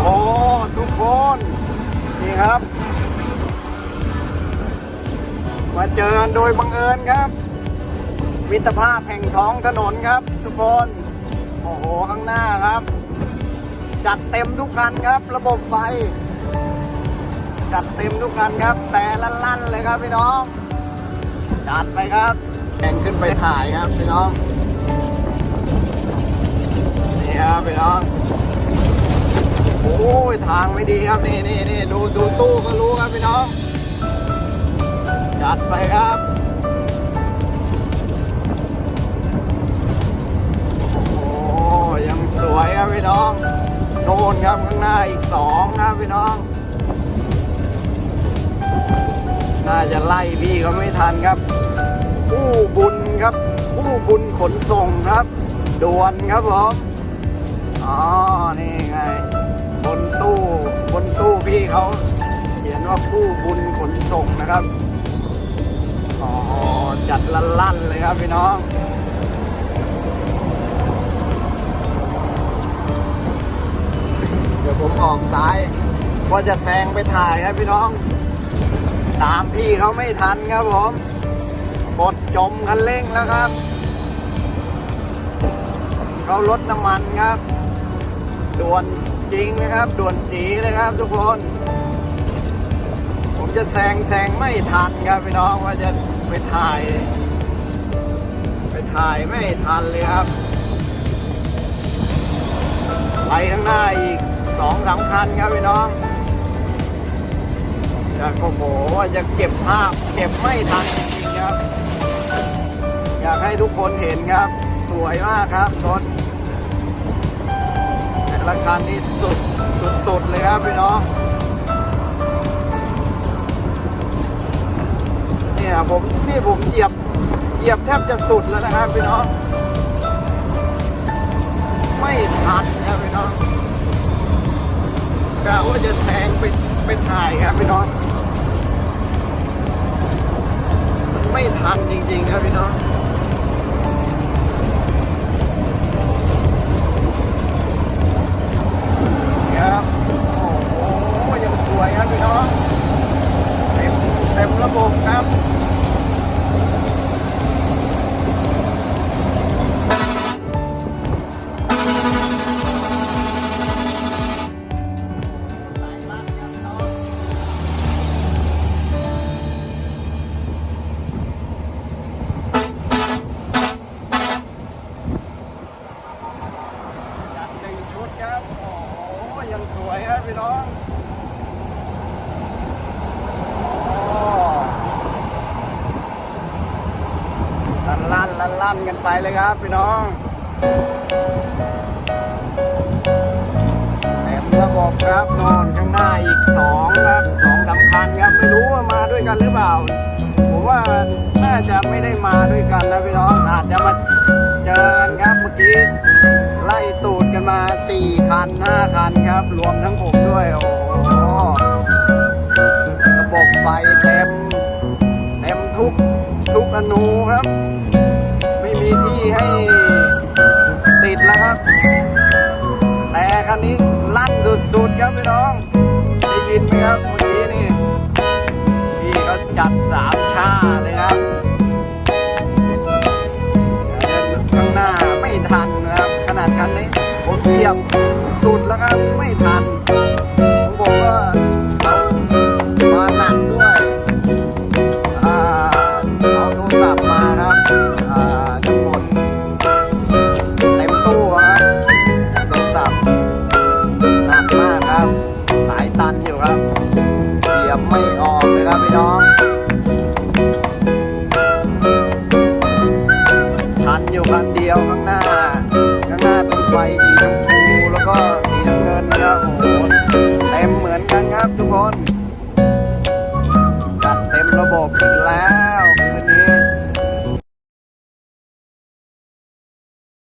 โห ทุกคน นี่ครับ มาเจอกันโดยบังเอิญครับ มิตรภาพแห่งท้องถนนครับ ทุกคน โอ้โห ข้างหน้าครับ จัดเต็มทุกคันครับ ระบบไฟ จัดเต็มทุกคันครับ แต่ลั่นๆเลยครับพี่น้อง จัดไปครับแข่งขึ้นไปถ่ายครับพี่น้อง นี่ครับพี่น้อง อ้ยทางไม่ดีครับนี่นี่นี่ดูดูตู้ก็รู้ครับพี่น้องจัดไปครับโอ้ยังสวยครับพี่น้องโน่นครับข้างหน้าอีกสองครับพี่น้องน่าจะไล่พี่เขาไม่ทันครับ คู่บุญครับคู่บุญขนส่งครับด่วนครับผมอ๋อนี่ไง บนตู้บนตู้พี่เขาเขียนว่าคู่บุญขนส่งนะครับอ๋อจัดลั่นๆเลยครับพี่น้องเดี๋ยวผมออกซ้ายว่าจะแซงไปถ่ายครับพี่น้อง ตามพี่เขาไม่ทันครับผมกดจมคันเร่งแล้วครับเขาลดน้ำมันครับด่วน จริงนะครับด่วนจีเลยครับทุกคน ผมจะแซงแซงไม่ทันครับพี่น้องว่าจะไปถ่าย ไปถ่ายไม่ทันเลยครับไปข้างหน้าอีกสองสามคันครับพี่น้องอยากโอ้โหว่าจะเก็บภาพเก็บไม่ทันจริงๆครับ อยากให้ทุกคนเห็นครับ สวยมากครับรถ แต่ละคันนี่สุดสุดๆเลยครับพี่น้องเนี่ยผมนี่ผมเหยียบเหยียบแทบจะสุดแล้วนะครับพี่น้องไม่ทันครับพี่น้องกะว่าจะแซงไปไปถ่ายครับพี่น้องไม่ทันจริงๆครับพี่น้อง วยครับพี่น้องลั่นลั่นลั่นลั่นกันไปเลยครับพี่น้องเต็มระบบครับนอนข้างหน้าอีกสองครับสองสำคัญครับไม่รู้ว่ามาด้วยกันหรือเปล่า ผมว่าน่าจะไม่ได้มาด้วยกันนะพี่น้องอาจจะมาเจอกันครับเมื่อกี้ไล่ตูด มาสี่คันห้าคันครับ รวมทั้งผมด้วย โอ้โหระบบไฟเต็ม เต็มทุก ทุกอนูครับ ไม่มีที่ให้ติดแล้วครับ แต่คันนี้ลั่นสุดๆครับพี่น้อง ได้ยินไหมครับเมื่อกี้นี่ พี่เขาจัดสามชาเลยครับ ผมเหยียบสุดแล้วครับไม่ทันของผมก็มาหนักด้วยอ่าเอาโทรศัพท์มาครับอ่าทั้งหมดเต็มตู้ครับโทรศัพท์หนักมากครับหลายตันอยู่ครับเสียบไม่ออกเลยครับพี่น้องทันอยู่คันเดียวข้างหน้าข้าง ระบบอีกแล้ว